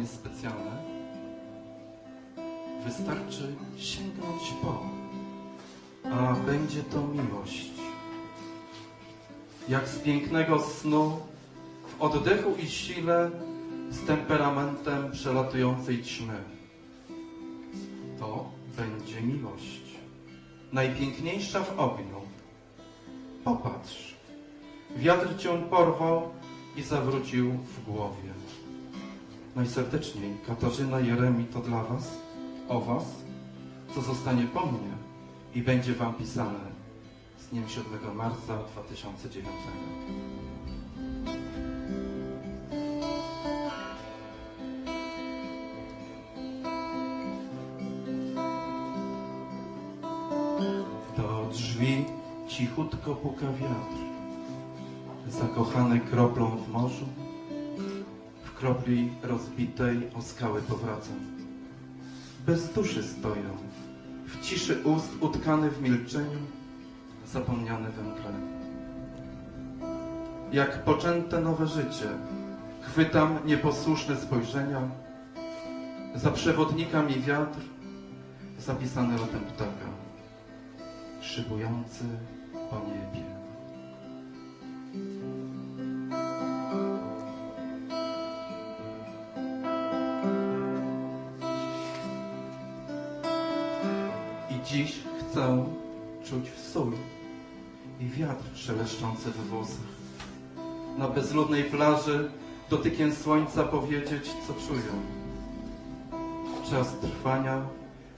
jest specjalne. Wystarczy sięgnąć po, a będzie to miłość. Jak z pięknego snu, w oddechu i sile, z temperamentem przelatującej ćmy. To będzie miłość. Najpiękniejsza w ogniu. Popatrz. Wiatr cię porwał i zawrócił w głowie. Najserdeczniej Katarzyna Jeremi to dla was, o was, co zostanie po mnie i będzie wam pisane z dniem 7 marca 2009. Do drzwi cichutko puka wiatr, zakochany kroplą w morzu, w kropli rozbitej o skały powracam. Bez duszy stoją, w ciszy ust utkany w milczeniu, zapomniany we mgle. Jak poczęte nowe życie, chwytam nieposłuszne spojrzenia, za przewodnika mi wiatr, zapisany lotem ptaka, szybujący po niebie. Dziś chcę czuć sól i wiatr szeleszczący w włosach. Na bezludnej plaży dotykiem słońca powiedzieć, co czuję. Czas trwania,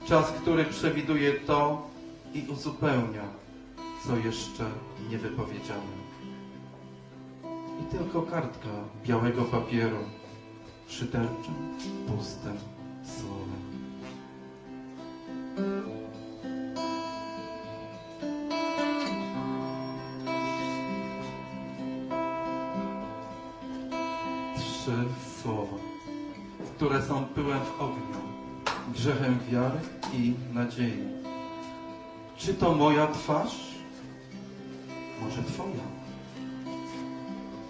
czas, który przewiduje to i uzupełnia, co jeszcze nie wypowiedziane. I tylko kartka białego papieru szyderczy pustym słowem. Trzy słowa, które są pyłem w ogniu, grzechem wiary i nadziei. Czy to moja twarz? Może twoja?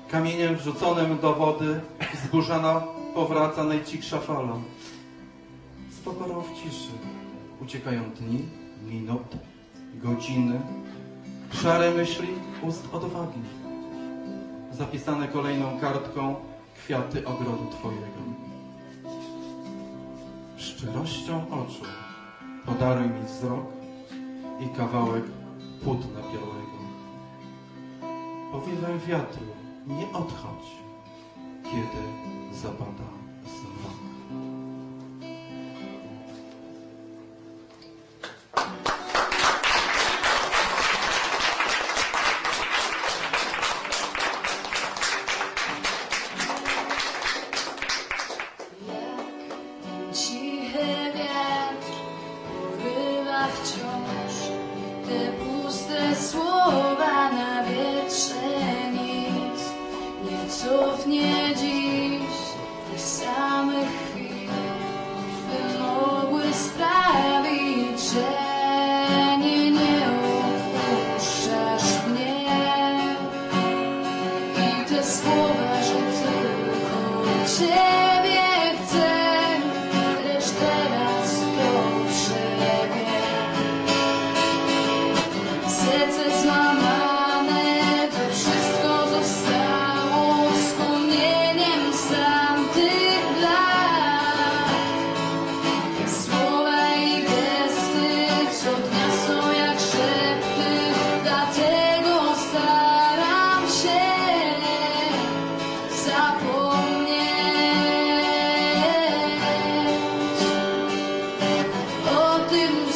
Kamieniem wrzuconym do wody zburzana powraca najcichsza fala. Z pokorą w ciszy uciekają dni, minuty, godziny, szare myśli ust odwagi zapisane kolejną kartką kwiaty ogrodu Twojego. Szczerością oczu podaruj mi wzrok i kawałek płótna białego. Powiewem wiatru nie odchodź, kiedy zapada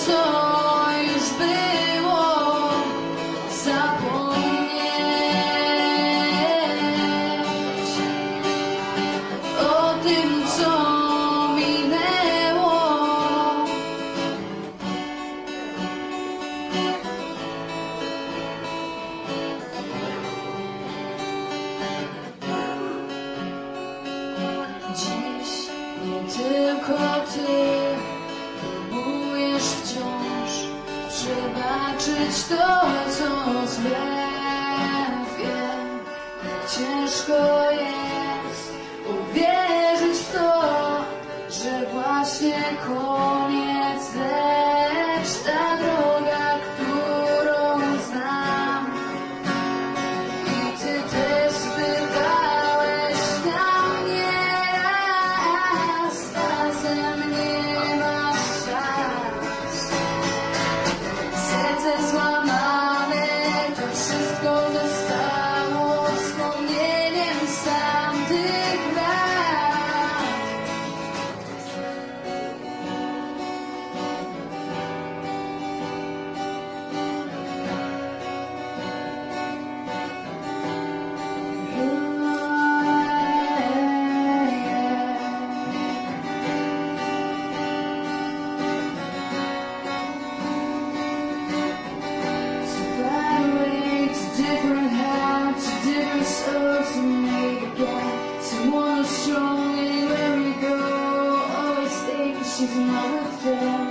so Co ja wiem, jak ciężko jest uwierzyć w to, że właśnie koniec. strong and let me go. Always think she's not with them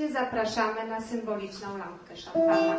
serdecznie zapraszamy na symboliczną lampkę szampana.